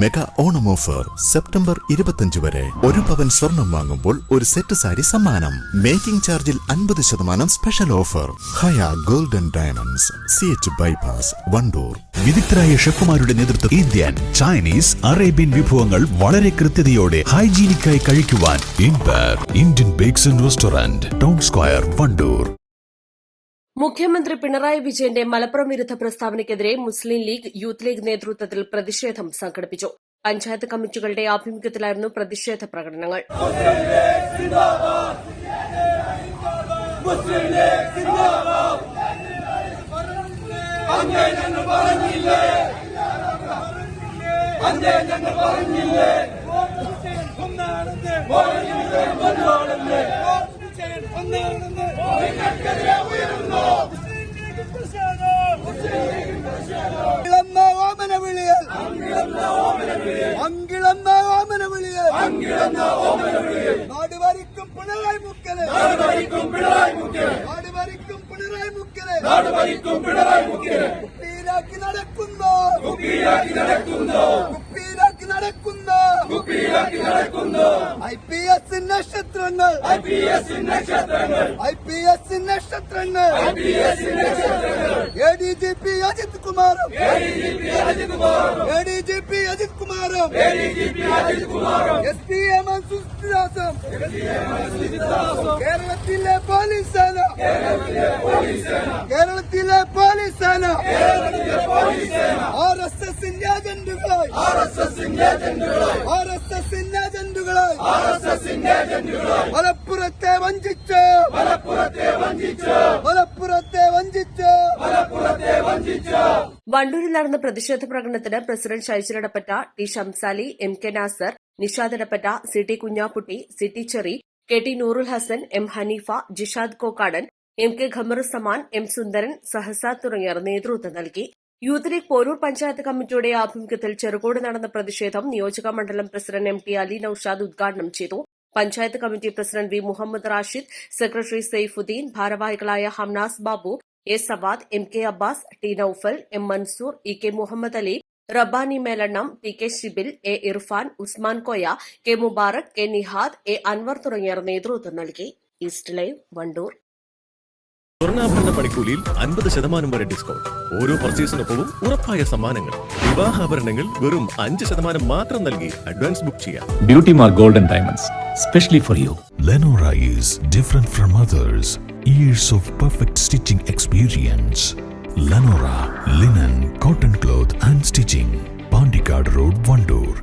Mega Onam offer September ഇരുപത്തിയഞ്ച് വരെ. ഒരു പവൻ സ്വർണം വാങ്ങുമ്പോൾ ഒരു സെറ്റ് സാരി സമ്മാനം. മേക്കിംഗ് ചാർജിൽ അൻപത് ശതമാനം special offer. Haya golden diamonds C H bypass Wandoor. വിദഗ്ധരായ ഷെഫുമാരുടെ നേതൃത്വം ഇന്ത്യൻ ചൈനീസ് അറേബ്യൻ വിഭവങ്ങൾ വളരെ കൃത്യതയോടെ ഹൈജീനിക്കായി കഴിക്കുവാൻ Indian bakes and restaurant town square Wandoor. മുഖ്യമന്ത്രി പിണറായി വിജയന്റെ മലപ്പുറം വിരുദ്ധ പ്രസ്താവനയ്ക്കെതിരെ മുസ്ലിം ലീഗ് യൂത്ത് ലീഗ് നേതൃത്വത്തിൽ പ്രതിഷേധം സംഘടിപ്പിച്ചു. പഞ്ചായത്ത് കമ്മിറ്റികളുടെ ആഭിമുഖ്യത്തിലായിരുന്നു പ്രതിഷേധ പ്രകടനങ്ങൾ. അങ്കിളമ്മ മുക്കല് നാട് ഭരിക്കും പിണറായി മുക്കല് കുപ്പിയിലാക്കി നടക്കുന്നു കുപ്പിയിലാക്കി നടക്കുന്നു കുപ്പിയിലാക്കി നടക്കുന്നു കുപ്പിയിലാക്കി നടക്കുന്നു ഐ പി എസ് നക്ഷത്രങ്ങൾ ഐ പി എസ് നക്ഷത്രങ്ങൾ ഐ പി എസ് നക്ഷത്രങ്ങൾ ഐ പി എസ് നക്ഷത്രങ്ങൾ A D G P Ajith കുമാറും A D G P Ajith കുമാറും A D G P Ajith കുമാറും A D G P Ajith കുമാറും S P M സുസ്തിദാസും കേരളത്തിലെ police സേന കേരളത്തിലെ പോലീസ് ആർ എസ് എസിന്റെ ഏജന്റുകളായി ആർ എസ് എസിന്റെ ഏജന്റുകളായി ആർ എസ് എസിന്റെ ഏജന്റുകളായി മലപ്പുറത്തെ വഞ്ചിച്ച്. മലപ്പുറത്തെ വഞ്ചിച്ച്. മലപ്പുറത്തെ വഞ്ചിച്ച്. മലപ്പുറത്തെ വഞ്ചിച്ച്. വണ്ടൂരിൽ നടന്ന പ്രതിഷേധ പ്രകടനത്തിന് president Shaijal T Shamsali M K Nasar Nishad Edappatta C T Kunhakutty C T Cherry K T Noorul Hasan M Haneefa Jishad Kokkadan M K Khamaruzzaman M Sundaran Sahasa തുടങ്ങിയവർ നേതൃത്വം നൽകി. യൂത്ത് ലീഗ് പോരൂർ പഞ്ചായത്ത് കമ്മിറ്റിയുടെ ആഭിമുഖ്യത്തിൽ ചെറുകോട് നടന്ന പ്രതിഷേധം നിയോജക മണ്ഡലം president M T Ali Naushad ഉദ്ഘാടനം ചെയ്തു. Panchayat committee president V Muhammad Rashid secretary Saifudheen ഭാരവാഹികളായ Hamnas Babu A Savad M K Abbas T Naufal M Mansoor E K Muhammad Ali Rabbani Melannam T K Shibil A Irfan Usman Koya K Mubarak K Nihad A Anwar തുടങ്ങിയവർ നേതൃത്വം നൽകി. East live Wandoor. സ്വർണാഭരണ പണിക്കൂലിയിൽ അൻപത് ശതമാനം വരെ discount ഓരോ പർച്ചേസിനൊപ്പവും ഉറപ്പായ സമ്മാനങ്ങൾ വിവാഹാഭരണങ്ങൾ വെറും അഞ്ച് ശതമാനം മാത്രം നൽകി അഡ്വാൻസ് ബുക്ക് ചെയ്യാം Mark Gold and Diamonds, specially for you. Lenora is different from others. Years of perfect stitching experience. Lenora, linen, cotton cloth and stitching. Pandikad Road, Vandoor.